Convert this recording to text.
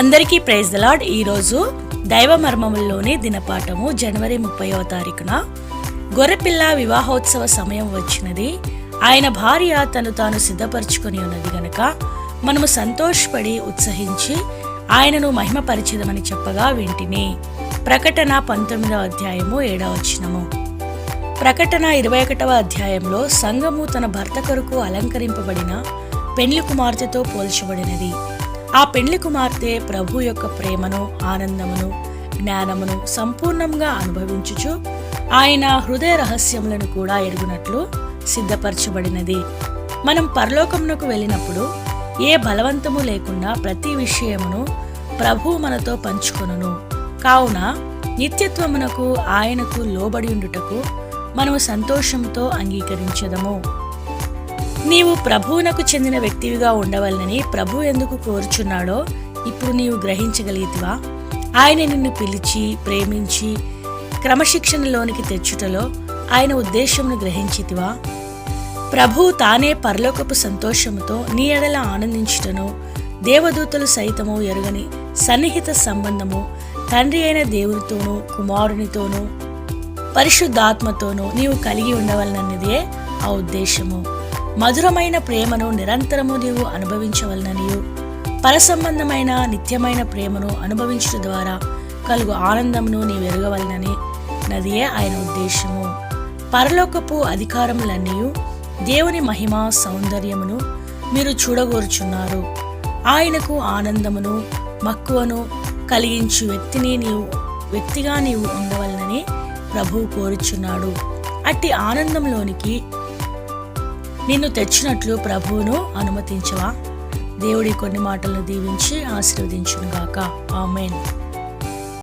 అందరికీ praise lord lord. ఈరోజు దైవ మర్మముల్లోని దినపాఠము జనవరి ముప్పైవ తారీఖున. గొర్రెపిల్ల వివాహోత్సవ సమయం వచ్చినది. ఆయన భార్య తను తాను సిద్ధపరచుకొని ఉన్నది గనక మనము సంతోషపడి ఉత్సహించి ఆయనను మహిమపరిచిదమని చెప్పగా వింటిని ప్రకటన పంతొమ్మిదవ అధ్యాయము ఏడవ వచనము. ప్రకటన ఇరవై ఒకటవ అధ్యాయంలో సంఘము తన భర్త కొరకు అలంకరింపబడిన పెండ్లి కుమార్తెతో పోల్చబడినది. ఆ పెండ్లి కుమార్తె ప్రభు యొక్క ప్రేమను ఆనందమును జ్ఞానమును సంపూర్ణంగా అనుభవించుచు ఆయన హృదయ రహస్యములను కూడా ఎరుగునట్లు సిద్ధపరచబడినది. మనం పరలోకమునకు వెళ్ళినప్పుడు ఏ బలవంతము లేకుండా ప్రతి విషయమును ప్రభు మనతో పంచుకొనును. కావున నిత్యత్వమునకు ఆయనకు లోబడి ఉండుటకు మనము సంతోషంతో అంగీకరించదము. నీవు ప్రభువునకు చెందిన వ్యక్తివిగా ఉండవలనని ప్రభు ఎందుకు కోరుచున్నాడో ఇప్పుడు నీవు గ్రహించగలిగితివా? ఆయన నిన్ను పిలిచి ప్రేమించి క్రమశిక్షణలోనికి తెచ్చుటలో ఆయన ఉద్దేశమును గ్రహించితివా? ప్రభు తానే పరలోకపు సంతోషముతో నీ ఎడల ఆనందించుటను దేవదూతలు సైతము ఎరుగని సన్నిహిత సంబంధము తండ్రి అయిన దేవునితోనూ కుమారునితోనూ పరిశుద్ధాత్మతోనూ నీవు కలిగి ఉండవలనన్నదే ఆ ఉద్దేశము. మధురమైన ప్రేమను నిరంతరము నీవు అనుభవించవలననియు. పరసంబంధమైన నిత్యమైన ప్రేమను అనుభవించడం ద్వారా కలుగు ఆనందమును నీవు ఎరగవలనని నదియే ఆయన ఉద్దేశము. పరలోకపు అధికారములన్నీ దేవుని మహిమ సౌందర్యమును మీరు చూడగోరుచున్నారు. ఆయనకు ఆనందమును మక్కువను కలిగించు వ్యక్తిని నీవు వ్యక్తిగా నీవు ఉండవలనని ప్రభువు కోరుచున్నాడు. అట్టి ఆనందంలోనికి నిన్ను తెచ్చినట్లు ప్రభువును అనుమతించవా? దేవుడి కొన్ని మాటలను దీవించి ఆశీర్వదించునుగాక. ఆమెన్.